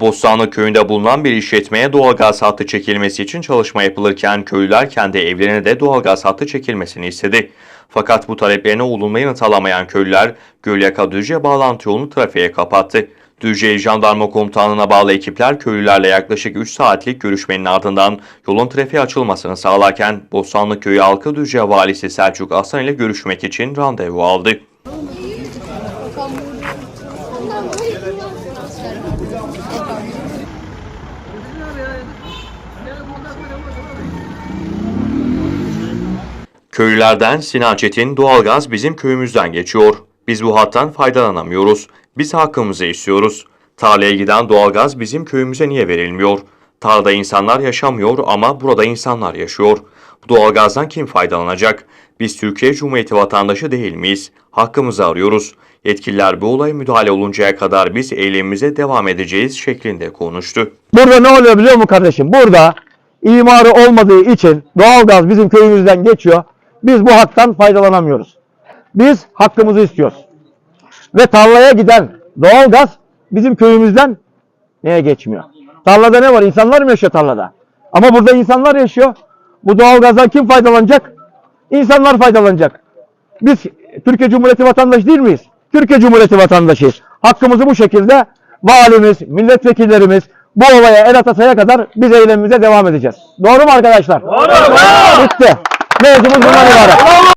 Bostanlı köyünde bulunan bir işletmeye doğalgaz hattı çekilmesi için çalışma yapılırken köylüler kendi evlerine de doğalgaz hattı çekilmesini istedi. Fakat bu taleplerine olumlu yanıt köylüler Gölyaka Düzce bağlantı yolunu trafiğe kapattı. Düzce Jandarma Komutanlığı'na bağlı ekipler köylülerle yaklaşık 3 saatlik görüşmenin ardından yolun trafiğe açılmasını sağlarken Bostanlı Köyü halkı Düzce Valisi Selçuk Aslan ile görüşmek için randevu aldı. Köylülerden Sinan Çetin doğalgaz bizim köyümüzden geçiyor. Biz bu hattan faydalanamıyoruz. Biz hakkımızı istiyoruz. Tarlaya giden doğalgaz bizim köyümüze niye verilmiyor? Tarlada insanlar yaşamıyor ama burada insanlar yaşıyor. Bu doğalgazdan kim faydalanacak? Biz Türkiye Cumhuriyeti vatandaşı değil miyiz? Hakkımızı arıyoruz. Yetkililer bu olaya müdahale oluncaya kadar biz eylemimize devam edeceğiz şeklinde konuştu. Burada ne oluyor biliyor musun kardeşim? Burada imarı olmadığı için doğalgaz bizim köyümüzden geçiyor. Biz bu haktan faydalanamıyoruz. Biz hakkımızı istiyoruz. Ve tarlaya giden doğalgaz bizim köyümüzden neye geçmiyor? Tarlada ne var? İnsanlar mı yaşıyor tarlada? Ama burada insanlar yaşıyor. Bu doğalgazdan kim faydalanacak? İnsanlar faydalanacak. Biz Türkiye Cumhuriyeti vatandaşı değil miyiz? Türkiye Cumhuriyeti vatandaşıyız. Hakkımızı bu şekilde valimiz, milletvekillerimiz bu olaya el atasaya kadar biz eylemimize devam edeceğiz. Doğru mu arkadaşlar? Doğru. Bitti. Mevzumuz bundan ibaret.